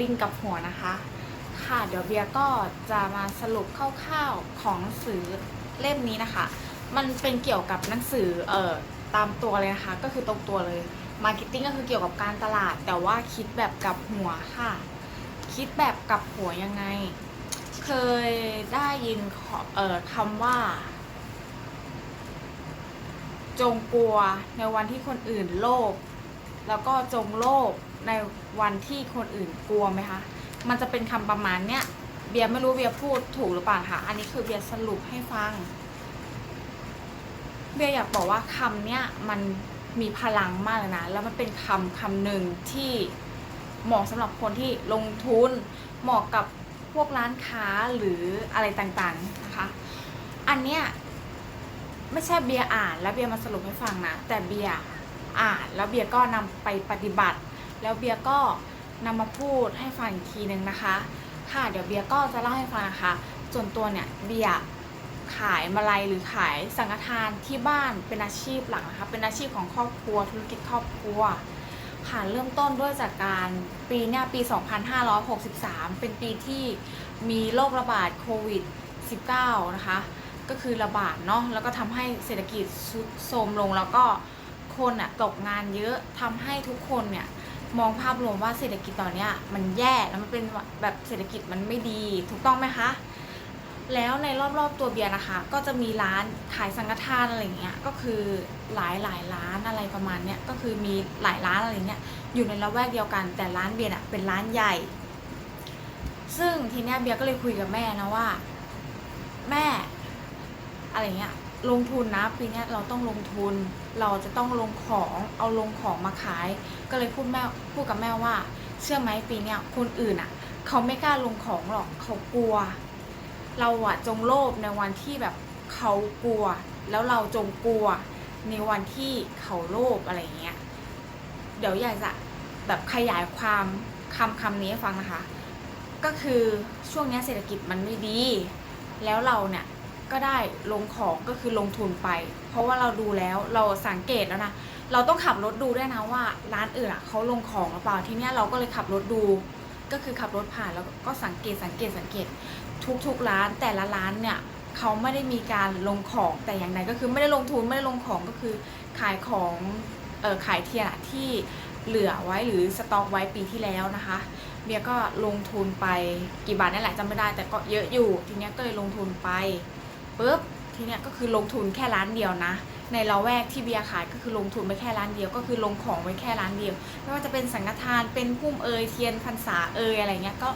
ลิงกับหัวนะคะ ค่ะเดี๋ยวเบียก็จะมาสรุปคร่าวๆของหนังสือเล่มนี้นะคะ มันเป็นเกี่ยวกับหนังสือเอ่อตามตัวเลยนะคะ ก็คือตรงตัวเลยมาร์เก็ตติ้งก็คือเกี่ยวกับการตลาด แต่ว่าคิดแบบกับหัวค่ะ คิดแบบกับหัวยังไง เคยได้ยินเอ่อคำว่าจงกลัวในวันที่คนอื่นโลภแล้วก็จงโลภ ในวันที่คนอื่นกลัวไหมคะ มันจะเป็นคำประมาณเนี้ย เบียร์ไม่รู้เบียร์พูดถูกหรือเปล่าค่ะอันนี้คือเบียร์สรุปให้ฟัง เบียร์อยากบอกว่าคำเนี้ยมันมีพลังมากเลยนะ แล้วมันเป็นคำคำหนึ่งที่เหมาะสำหรับคนที่ลงทุน เหมาะกับพวกร้านค้าหรืออะไรต่างๆนะคะ อันเนี้ยไม่ใช่เบียร์อ่านแล้วเบียร์มาสรุปให้ฟังนะ แต่เบียร์อ่านแล้วเบียร์ก็นำไปปฏิบัติ แล้วเบียร์ก็นำมาพูดให้ฟังอีกทีหนึ่งนะคะ ค่ะเดี๋ยวเบียร์ก็จะเล่าให้ฟังนะคะส่วนตัวเนี่ยเบียร์ขายมาลัยหรือขายสังฆทานที่บ้านเป็นอาชีพหลักนะคะเป็นอาชีพของครอบครัวธุรกิจครอบครัวค่ะเริ่มต้นด้วยจากการปีเนี่ยปี 2563 เป็นปีที่มีโรคระบาดโควิด 19 นะคะ ก็คือระบาดเนาะแล้วก็ทำให้เศรษฐกิจทรุดโทรมลงแล้วก็คนอะตกงานเยอะทำให้ทุกคนเนี่ย มองภาพรวมว่าเศรษฐกิจตอนเนี้ยมันแย่แล้วมันเป็นแบบเศรษฐกิจมันไม่ดีถูกต้องไหมคะ แล้วในรอบๆตัวเบียร์นะคะ ก็จะมีร้านขายสังฆทานอะไรเงี้ยก็คือหลายหลายๆร้านอะไรประมาณเนี้ยก็คือมีหลายร้านอะไรเงี้ยอยู่ในละแวกเดียวกัน แต่ร้านเบียร์อะเป็นร้านใหญ่ ซึ่งทีเนี้ยเบียร์ก็เลยคุยกับแม่นะว่า แม่อะไรเงี้ยลงทุนนะปีเนี้ยเราต้องลงทุนเราจะต้องลงของเอาลงของมาขาย ก็เลยพูดแม่พูดกับแม่ว่า เชื่อไหมปีเนี้ยคนอื่นอะ เขาไม่กล้าลงของหรอกเขากลัว เราอะจงโลภในวันที่แบบเขากลัว แล้วเราจงกลัวในวันที่เขาโลภอะไรเงี้ยเดี๋ยวอยากจะแบบขยายความคำคำนี้ให้ฟังนะคะ ก็คือช่วงนี้เศรษฐกิจมันไม่ดี แล้วเราเนี่ยก็ได้ลงของก็คือลงทุนไป เพราะว่าเราดูแล้วเราสังเกตแล้วนะ เราต้องขับรถดูด้วยนะว่า ร้านอื่นอะเขาลงของหรือเปล่าทีเนี้ยเราก็เลยขับรถดู ก็คือขับรถผ่านแล้วก็สังเกตสังเกตสังเกต ทุกๆร้านแต่ละร้านเนี่ยเขาไม่ได้มีการลงของแต่อย่างใดก็คือไม่ได้ลงทุนไม่ได้ลงของก็คือขายของเออขายเทียนที่เหลือไว้หรือสต็อกไว้ปีที่แล้วนะคะเบียก็ลงทุนไปกี่บาทนี่แหละจำไม่ได้แต่ก็เยอะอยู่ทีเนี้ยก็เลยลงทุนไปปุ๊บทีเนี้ยก็คือลงทุนแค่ร้านเดียวนะ ในละแวกที่เบียร์ขายก็คือลงทุนไปแค่ร้านเดียว ก็คือลงของไว้แค่ร้านเดียว ไม่ว่าจะเป็นสังฆทานเป็นพุ่มเอยเทียนพรรษาเอยอะไรเงี้ยก็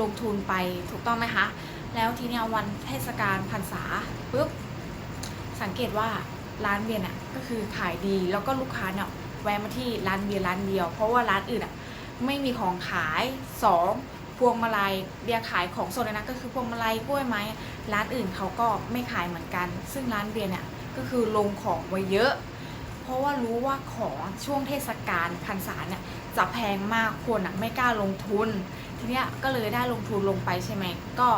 ลงทุนไปถูกต้องไหมคะแล้วทีเนี้ยวันเทศกาลพรรษาปุ๊บสังเกตว่าร้านเบียร์น่ะก็คือขายดีแล้วก็ลูกค้าเนี่ยแวะมาที่ร้านเบียร์ร้านเดียว เพราะว่าร้านอื่นอะไม่มีของขายสองพวงมาลัยเบียร์ขายของสดเลยนะก็คือพวงมาลัยกล้วยไม้ร้านอื่นเขาก็ไม่ขายเหมือนกัน ซึ่งร้านเบียร์เนี่ย ก็คือลงของไว้เยอะ เพราะว่ารู้ว่าของช่วงเทศกาลพรรษาเนี่ยจะแพงมากคนอะไม่กล้าลงทุน ทีเนี้ยก็เลยได้ลงทุนลงไปใช่ไหมก็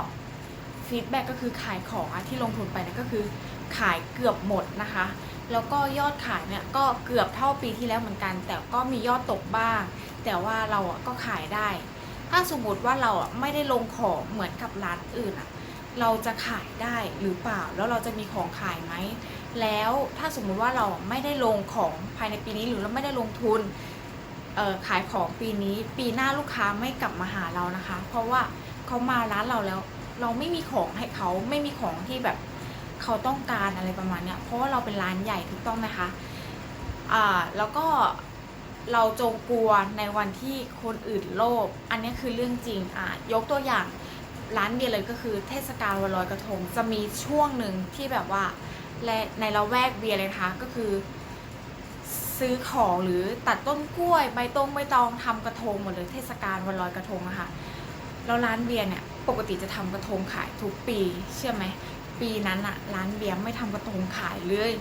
ฟีดแบ็กก็คือขายของอะที่ลงทุนไปเนี่ยก็คือขายเกือบหมดนะคะ แล้วก็ยอดขายเนี่ยก็เกือบเท่าปีที่แล้วเหมือนกัน แต่ก็มียอดตกบ้าง แต่ว่าเราอะก็ขายได้ ถ้าสมมติว่าเราอะไม่ได้ลงของเหมือนกับร้านอื่นอะเราจะขายได้หรือเปล่า แล้วเราจะมีของขายไหม แล้วถ้าสมมุติว่าเราไม่ได้ลงของภายในปีนี้หรือเราไม่ได้ลงทุนขายของปีนี้ปีหน้าลูกค้าไม่กลับมาหาเรานะคะ เพราะว่าเขามาร้านเราแล้ว เราไม่มีของให้เขาไม่มีของที่แบบเขาต้องการอะไรประมาณเนี้ยเพราะว่าเราเป็นร้านใหญ่ถูกต้องไหมคะอ่าแล้วก็เราจงกลัวในวันที่คนอื่นโลภอันนี้คือเรื่องจริงอ่ายกตัวอย่างร้านเบียร์เลยก็คือเทศกาลวันลอยกระทงจะมีช่วงหนึ่งที่แบบว่า และในละแวกเบียร์เลยนะคะก็คือ ซื้อของหรือตัดต้นกล้วยใบตองใบตองทำกระทงหมดเลยเทศกาลวันลอยกระทงอะค่ะแล้วร้านเบียร์เนี่ยปกติจะทำกระทงขายทุกปีเชื่อไหมปีนั้นอะร้านเบียร์ไม่ทำกระทงขายเลย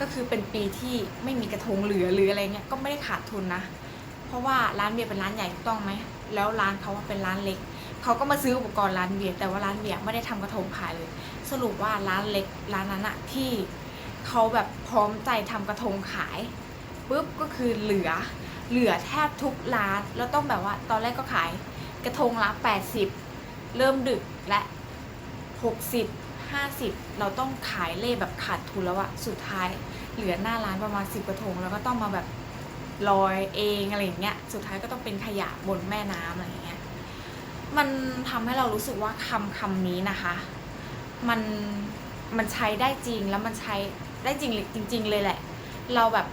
ก็คือเป็นปีที่ไม่มีกระทงเหลือหรืออะไรเงี้ยก็ไม่ได้ขาดทุนนะ เพราะว่าร้านเบียร์เป็นร้านใหญ่ถูกต้องไหมแล้วร้านเขาเป็นร้านเล็ก เขาก็มาซื้ออุปกรณ์ร้านเบียร์แต่ว่าร้านเบียร์ไม่ได้ทำกระทงขายเลย สรุปว่าร้านเล็กร้านนั้นอะที่เขาแบบพร้อมใจทำกระทงขายปุ๊บก็คือเหลือเหลือแทบทุกร้านแล้วต้องแบบว่า ตอนแรกก็ขายกระทงละ80 เริ่มดึกและ 60 50 เราต้องขายเล่แบบขาดทุนแล้วอะสุดท้าย เหลือหน้าร้านประมาณ 10 กระทง แล้วก็ต้องมาแบบลอยเองอะไรอย่างเงี้ยสุดท้ายก็ต้องเป็นขยะบนแม่น้ำอะไรอย่างเงี้ย มันทำให้เรารู้สึกว่าคำคำนี้นะคะ มันมันใช้ได้จริงแล้วมันใช้ได้จริงจริง ๆ เลยแหละ เราแบบ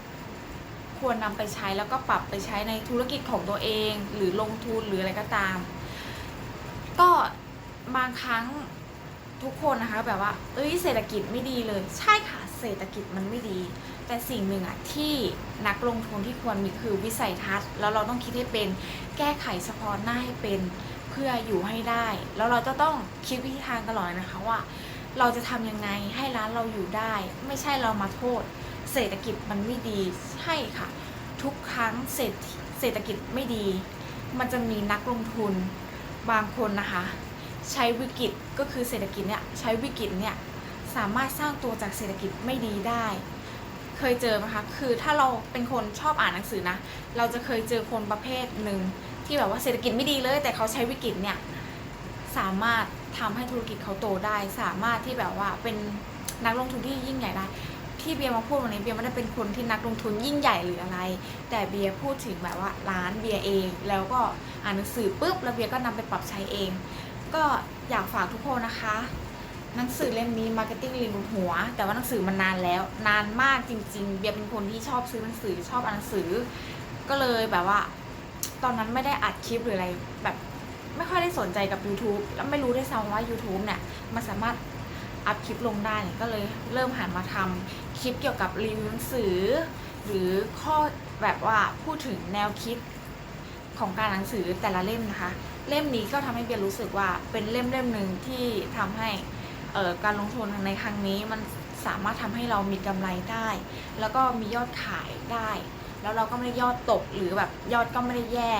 ควรนำไปใช้แล้วก็ปรับไปใช้ในธุรกิจของตัวเอง หรือลงทุนหรืออะไรก็ตาม ก็บางครั้งทุกคนนะคะแบบว่า เอ้ยเศรษฐกิจไม่ดีเลย ใช่ค่ะเศรษฐกิจมันไม่ดี แต่สิ่งหนึ่งอะที่นักลงทุนที่ควรมีคือวิสัยทัศน์ แล้วเราต้องคิดให้เป็นแก้ไขเฉพาะหน้าให้เป็น พื่ออยู่ให้ได้ แล้วเราจะต้องคิดวิธีทางตลอดนะคะว่า เราจะทำยังไงให้ร้านเราอยู่ได้ ไม่ใช่เรามาโทษ เศรษฐกิจมันไม่ดีใช่ค่ะ ทุกครั้งเศรษฐเศรษฐกิจไม่ดี มันจะมีนักลงทุนบางคนนะคะ ใช้วิกฤตก็คือเศรษฐกิจเนี่ยใช้วิกฤตเนี่ยสามารถสร้างตัวจากเศรษฐกิจไม่ดีได้ เคยเจอไหมคะ คือถ้าเราเป็นคนชอบอ่านหนังสือนะ เราจะเคยเจอคนประเภทหนึ่ง ที่แบบว่าเศรษฐกิจไม่ดีเลย แต่เขาใช้วิกฤตเนี่ยสามารถทำให้ธุรกิจเขาโตได้ สามารถที่แบบว่าเป็นนักลงทุนที่ยิ่งใหญ่ได้ที่เบียร์มาพูดวันนี้เบียร์ไม่ได้เป็นคนที่นักลงทุนยิ่งใหญ่หรืออะไร แต่เบียร์พูดถึงแบบว่าร้านเบียร์เอง แล้วก็อ่านหนังสือปุ๊บแล้วเบียร์ก็นำไปปรับใช้เอง ก็อยากฝากทุกคนนะคะหนังสือเล่มนี้ Marketing ลิงบนหัว แต่ว่าหนังสือมันนานแล้ว นานมากจริง ๆ เบียร์เป็นคนที่ชอบซื้อหนังสือชอบอ่านหนังสือ ก็เลยแบบว่า ตอนนั้นไม่ได้อัดคลิปหรืออะไรแบบไม่ค่อยได้สนใจกับ YouTube แล้วไม่รู้ได้วยซ้ำว่า YouTube เนี่ยมันสามารถอัพคลิปลงได้ก็เลยเริ่มหันมาทำคลิปเกี่ยวกับรีวิวหนังสือ หรือข้อแบบว่าพูดถึงแนวคิดของการหนังสือแต่ละเล่มนะคะ เล่มนี้ก็ทำให้เบียร์รู้สึกว่าเป็นเล่มเล่มหนึ่งที่ทำให้การลงทุนในครั้งนี้มันสามารถทำให้เรามีกำไรได้ แล้วก็มียอดขายได้ แล้วเราก็ไม่ได้ยอดตกหรือแบบยอดก็ไม่ได้แย่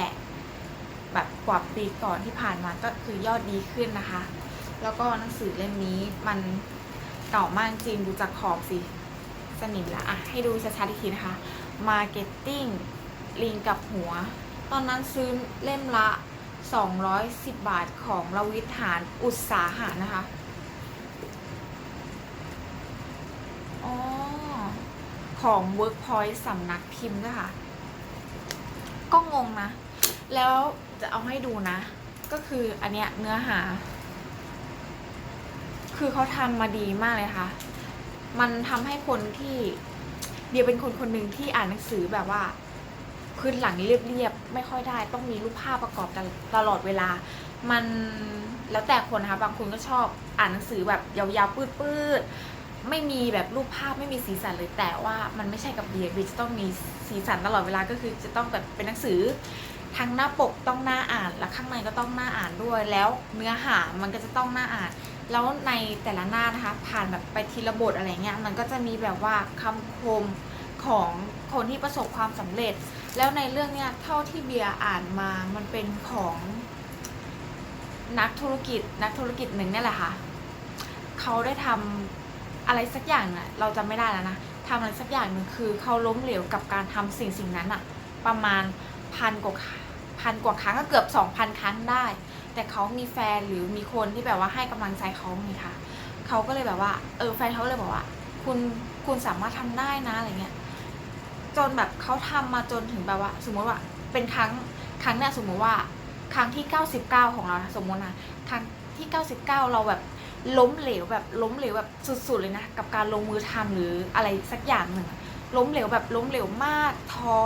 แบบกว่าปีก่อนที่ผ่านมาก็คือยอดดีขึ้นนะคะ แล้วก็หนังสือเล่มนี้มันเก่ามากจริงดูจากขอบสิสนิมละอะให้ดูชัดๆอีกทีนะคะ Marketing ลิงกับหัว ตอนนั้นซื้อเล่มละ 210 บาทของรวิทหารอุตสาหะนะคะ อ๋อ ของ Workpoint สำนักพิมพ์ด้วยค่ะก็งงนะ แล้วจะเอาให้ดูนะ ก็คืออันเนี้ยเนื้อหา คือเขาทำมาดีมากเลยค่ะ มันทำให้คนที่เดียวเป็นคนคนหนึ่งที่อ่านหนังสือแบบว่าพื้นหลังเรียบๆไม่ค่อยได้ ต้องมีรูปภาพประกอบตลอดเวลา มันแล้วแต่คนนะคะบางคนก็ชอบอ่านหนังสือแบบยาวๆปืดๆ ไม่มีแบบรูปภาพไม่มีสีสันเลยแต่ว่ามันไม่ใช่กับเบียร์เบียร์จะต้องมีสีสันตลอดเวลาก็คือจะต้องแบบเป็นหนังสือทั้งหน้าปกต้องหน่าอ่านและข้างในก็ต้องหน่าอ่านด้วย แล้วเนื้อหามันก็จะต้องหน่าอ่าน แล้วในแต่ละหน้านะคะ ผ่านแบบไปทีละบทอะไรเงี้ยมันก็จะมีแบบว่าคำคมของคนที่ประสบความสำเร็จ แล้วในเรื่องเนี้ยเท่าที่เบียร์อ่านมามันเป็นของนักธุรกิจนักธุรกิจหนึ่งเนี่ยแหละค่ะเขาได้ทำ อะไรสักอย่างน่ะเราจำไม่ได้แล้วนะทำอะไรสักอย่างหนึ่งคือเขาล้มเหลวกับการทำสิ่งสิ่งนั้นอะประมาณพันกว่าพันกว่าครั้งก็เกือบสองพันครั้งได้ แต่เขามีแฟนหรือมีคนที่แบบว่าให้กำลังใจเขาไงคะเขาก็เลยแบบว่าเออแฟนเขาเลยบอกว่า คุณคุณสามารถทำได้นะอะไรเงี้ยจนแบบเขาทำมาจนถึงแบบว่า สมมติว่าเป็นครั้งครั้งเนี้ยสมมติว่าครั้งที่ 99 ของเรานะสมมตินะครั้งที่ 99 เราแบบ ล้มเหลวแบบล้มเหลวแบบสุดๆเลยนะ กับการลงมือทำหรืออะไรสักอย่างหนึ่ง ล้มเหลวแบบล้มเหลวมากท้อ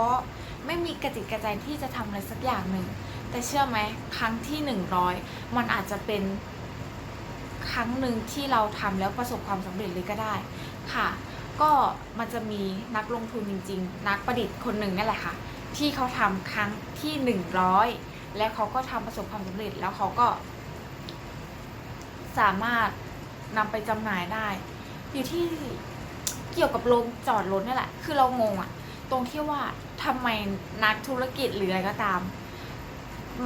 ไม่มีกระจิตกระใจที่จะทำอะไรสักอย่างหนึ่ง แต่เชื่อไหมครั้งที่หนึ่งร้อยมันอาจจะเป็นครั้งหนึ่งที่เราทำแล้วประสบความสำเร็จเลยก็ได้ค่ะ ก็มันจะมีนักลงทุนจริง ๆ นักประดิษฐ์คนหนึ่งนั่นแหละค่ะ ที่เขาทำครั้งที่หนึ่งร้อยและเขาก็ทำประสบความสำเร็จแล้วเขาก็ สามารถนำไปจำหน่ายได้ อยู่ที่เกี่ยวกับโรงจอดรถนี่แหละ คือเรางงอะตรงที่ว่าทำไมนักธุรกิจหรืออะไรก็ตาม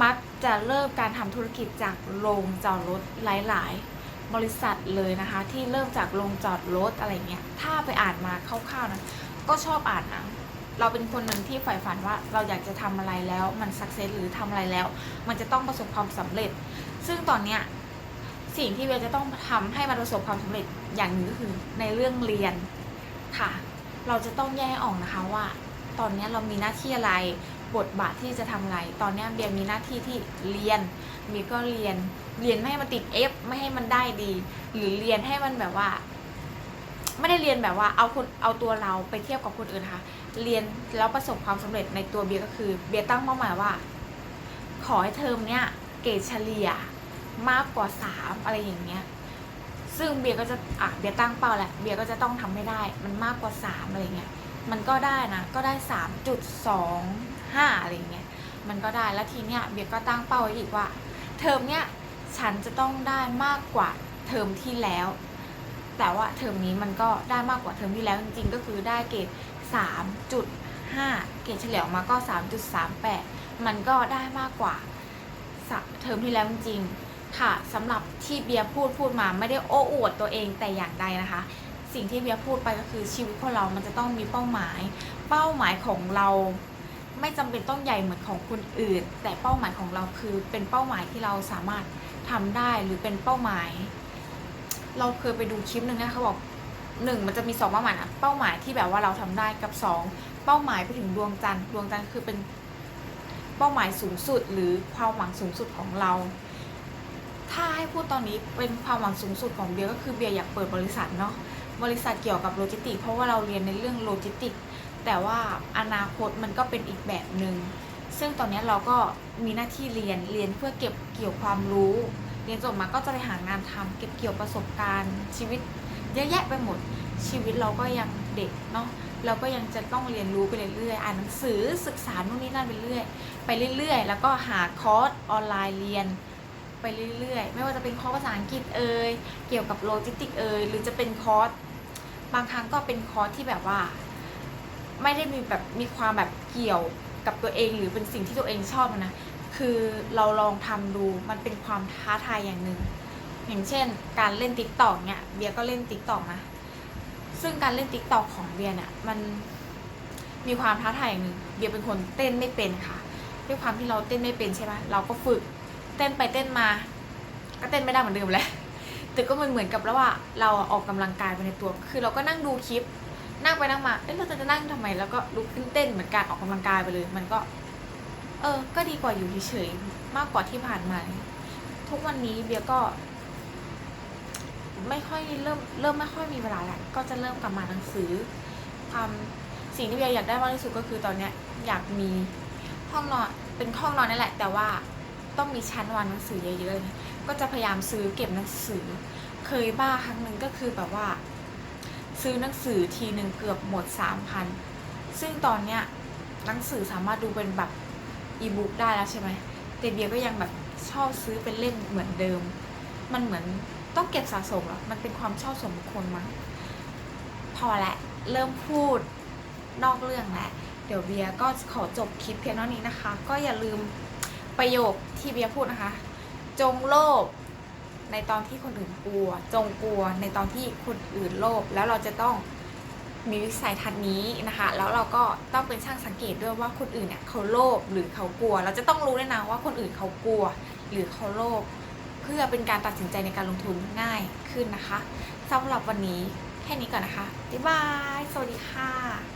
มักจะเริ่มการทำธุรกิจจากโรงจอดรถหลาย ๆ บริษัทเลยนะคะ ที่เริ่มจากโรงจอดรถอะไรเงี้ย ถ้าไปอ่านมาคร่าวๆนะก็ชอบอ่านนะเราเป็นคนหนึ่งที่ใฝ่ฝันว่าเราอยากจะทำอะไรแล้วมันสักเซสหรือทำอะไรแล้ว มันจะต้องประสบความสำเร็จ ซึ่งตอนเนี้ย สิ่งที่เบียจะต้องทำให้มันประสบความสำเร็จอย่างหนึ่งก็คือในเรื่องเรียนค่ะ เราจะต้องแยกออกนะคะว่า ตอนนี้เรามีหน้าที่อะไรบทบาทที่จะทำอะไร ตอนนี้เบียร์มีหน้าที่ที่เรียนเบีก็เรียน เรียนไม่ให้มันติด F ไม่ให้มันได้ดี หรือเรียนให้มันแบบว่า ไม่ได้เรียนแบบว่าเอาคนเอาตัวเราไปเทียบกับคนอื่นนะคะ เรียนแล้วประสบความสำเร็จในตัวเบียร์ก็คือ เบียร์ตั้งเป้าหมายว่า ขอให้เทอมเนี้ยเกรดเฉลี่ย มากกว่าสามอะไรอย่างเงี้ย ซึ่งเบียร์ก็จะอะเบียร์ตั้งเป้าแหละ เบียร์ก็จะต้องทำให้ได้ มันมากกว่าสามอะไรเงี้ย มันก็ได้นะ ก็ได้สามจุดสองห้าอะไรเงี้ย มันก็ได้ แล้วทีเนี้ยเบียร์ก็ตั้งเป้าไว้อีกว่า เทอมเนี้ยฉันจะต้องได้มากกว่าเทอมที่แล้ว แต่ว่าเทอมนี้มันก็ได้มากกว่าเทอมที่แล้วจริงๆ ก็คือได้เกรด3.5 เกรดเฉลี่ยออกมาก็ 3.38 มันก็ได้มากกว่าเทอมที่แล้วจริง ค่ะสำหรับที่เบียร์พูดพูดมาไม่ได้โอ้อวดตัวเองแต่อย่างใดนะคะ สิ่งที่เบียร์พูดไปก็คือชีวิตของเรามันจะต้องมีเป้าหมาย เป้าหมายของเราไม่จำเป็นต้องใหญ่เหมือนของคนอื่น แต่เป้าหมายของเราคือเป็นเป้าหมายที่เราสามารถทำได้หรือเป็นเป้าหมาย เราเคยไปดูคลิปหนึ่งนะเขาบอกหนึ่งมันจะมีสองเป้าหมายนะเป้าหมายที่แบบว่าเราทำได้กับสองเป้าหมายไปถึงดวงจันทร์ดวงจันทร์คือเป็นเป้าหมายสูงสุดหรือความหวังสูงสุดของเรา ถ้าให้พูดตอนนี้เป็นความหวังสูงสุดของเบียร์ก็คือเบียร์อยากเปิดบริษัทเนาะบริษัทเกี่ยวกับโลจิสติก เพราะว่าเราเรียนในเรื่องโลจิสติก แต่ว่าอนาคตมันก็เป็นอีกแบบหนึง่งซึ่งตอนนี้เราก็มีหน้าที่เรียนเรียนเพื่อเก็บเกี่ยวความรู้ เรียนจบมาก็จะไปหางานทำเก็บเกี่ยวประสบการณ์ ชีวิตเยอะแยะไปหมด ชีวิตเราก็ยังเด็กเนาะเราก็ยังจะต้องเรียนรู้ไปเรื่อยๆอ่านหนังสือศึกษานู่นนี่นั่นไปเรื่อยไปเรื่อยๆ แล้วก็หาคอร์สออนไลน์เรียน ไปเรื่อยๆ ไม่ว่าจะเป็นคอร์สภาษาอังกฤษเอ่ยเกี่ยวกับโลจิสติกเอ่ยหรือจะเป็นคอร์สบางครั้งก็เป็นคอร์สที่แบบว่า ไม่ได้มีแบบมีความแบบเกี่ยวกับตัวเองหรือเป็นสิ่งที่ตัวเองชอบนะคือเราลองทำดูมันเป็นความท้าทายอย่างหนึ่งอย่างเช่น การเล่นติ๊กตอกเนี่ยเบียก็เล่นติ๊กตอกนะซึ่งการเล่นติ๊กตอกของเบียเนี่ยมันมีความท้าทายอย่างหนึ่งเบียเป็นคนเต้นไม่เป็นค่ะ ด้วยความที่เราเต้นไม่เป็นใช่ไหมเราก็ฝึก เต้นไปเต้นมา ก็เต้นไม่ได้เหมือนเดิมแหละแต่ก็มันเหมือนกับแล้วว่าเราออกกำลังกายไปในตัว คือเราก็นั่งดูคลิป นั่งไปนั่งมาเอ๊ะเราจะนั่งทำไม แล้วก็ลุกขึ้นเต้นเหมือนการออกกำลังกายไปเลย มันก็ เออ ก็ดีกว่าอยู่เฉยๆมากกว่าที่ผ่านมา ทุกวันนี้เบียก็ ไม่ค่อยเริ่มเริ่มไม่ค่อยมีเวลาแหล้วก็จะเริ่มกลับมาหนังสือทำสิ่งที่เบียอยากได้มากที่สุดก็คือตอนเนี้ย อยากมีห้องนอนเป็นห้องนอนนี่แหละ แต่ว่า ต้องมีชั้นวางหนังสือเยอะๆเลยก็จะพยายามซื้อเก็บหนังสือ เคยบ้าครั้งหนึ่งก็คือแบบว่า ซื้อหนังสือทีหนึ่งเกือบหมดสามพันซึ่งตอนเนี้ยหนังสือสามารถดูเป็นแบบอีบุ๊กได้แล้วใช่ไหมแต่เบียร์ก็ยังแบบชอบซื้อเป็นเล่มเหมือนเดิม มันเหมือนต้องเก็บสะสมอะมันเป็นความชอบส่วนบุคคลมั้งพอละเริ่มพูดนอกเรื่องแล้วเดี๋ยวเบียร์ก็ขอจบคลิปเพียงเท่านี้นะคะ ก็อย่าลืมประโยค ที่เบียร์พูดนะคะ จงโลภในตอนที่คนอื่นกลัว จงกลัวในตอนที่คนอื่นโลภแล้วเราจะต้องมีวิสัยทัศน์นี้นะคะ แล้วเราก็ต้องเป็นช่างสังเกตด้วยว่าคนอื่นเนี่ยเขาโลภหรือเขากลัว เราจะต้องรู้ด้วยนะว่าคนอื่นเขากลัว หรือเขาโลภเพื่อเป็นการตัดสินใจในการลงทุนง่ายขึ้นนะคะสำหรับวันนี้แค่นี้ก่อนนะคะบ๊ายบาย สวัสดีค่ะ